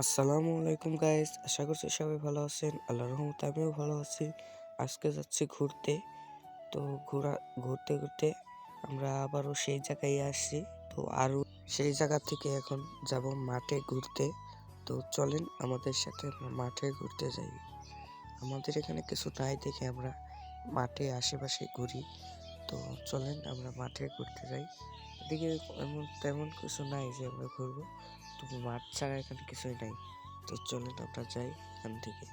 আসসালামু আলাইকুম গাইস আশা করছি সবাই ভালো আছেন। আল্লাহ রহমতে আমিও ভালো আছি। আজকে যাচ্ছি ঘুরতে। তো ঘোরা, ঘুরতে ঘুরতে আমরা আবারও সেই জায়গায় আসছি। তো আরও সেই জায়গা থেকে এখন যাব মাঠে ঘুরতে। তো চলেন আমাদের সাথে মাঠে ঘুরতে যাই। আমাদের এখানে কিছু নাই দেখে আমরা মাঠে আশেপাশে ঘুরি। তো চলেন আমরা মাঠে ঘুরতে যাই। এদিকে এমন, তেমন কিছু নাই যে আমরা ঘুরবো। তবু মাঠ ছাড়া এখানে কিছুই নাই। তো চলেন আমরা যাই এখান থেকে।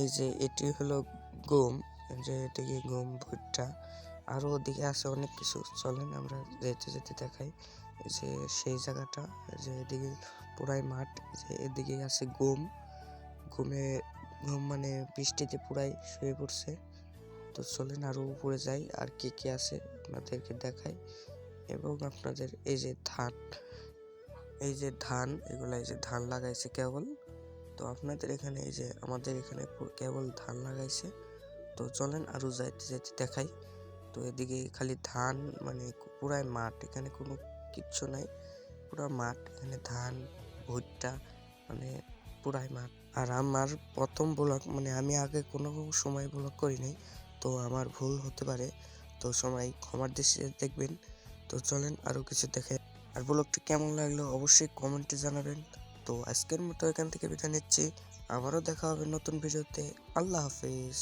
এই যে এটি হলো গম যে এদিকে গম, ভুট্টা আরও ওদিকে আছে অনেক কিছু। চলেন আমরা যেতে যেতে দেখাই যে সেই জায়গাটা, যে এদিকে পুরাই মাঠ, যে এদিকে আছে গম। গমে, গম মানে বৃষ্টিতে পুরাই শুয়ে পড়ছে। তো চলেন আরও উপরে যাই, আর কি কি আছে আপনাদেরকে দেখাই। এবং আপনাদের এই যে ধান, এই যে ধান, এগুলা এই যে ধান লাগাইছে কেবল। তো আপনাদের এখানে এই যে আমাদের এখানে কেবল ধান লাগাইছে। তো চলেন আরও যাইতে যাইতে দেখাই। তো এদিকে খালি ধান মানে পুরাই মাঠ, এখানে কোনো কিচ্ছু নাই। পুরা মাঠ, এখানে ধান, ভুট্টা মানে পুরাই মাঠ। আর আমার প্রথম ব্লগ মানে আমি আগে কোনো সময় ব্লগ করি নাই, তো আমার ভুল হতে পারে। তো সময় ক্ষমার দৃষ্টিতে দেখবেন। তো চলেন আরও কিছু দেখে আর ব্লগটি কেমন লাগল অবশ্যই কমেন্টে জানাবেন। তো আজকের মতো এখান থেকে বিদায় নিচ্ছি। আবারও দেখা হবে নতুন ভিডিওতে। আল্লাহ হাফিজ।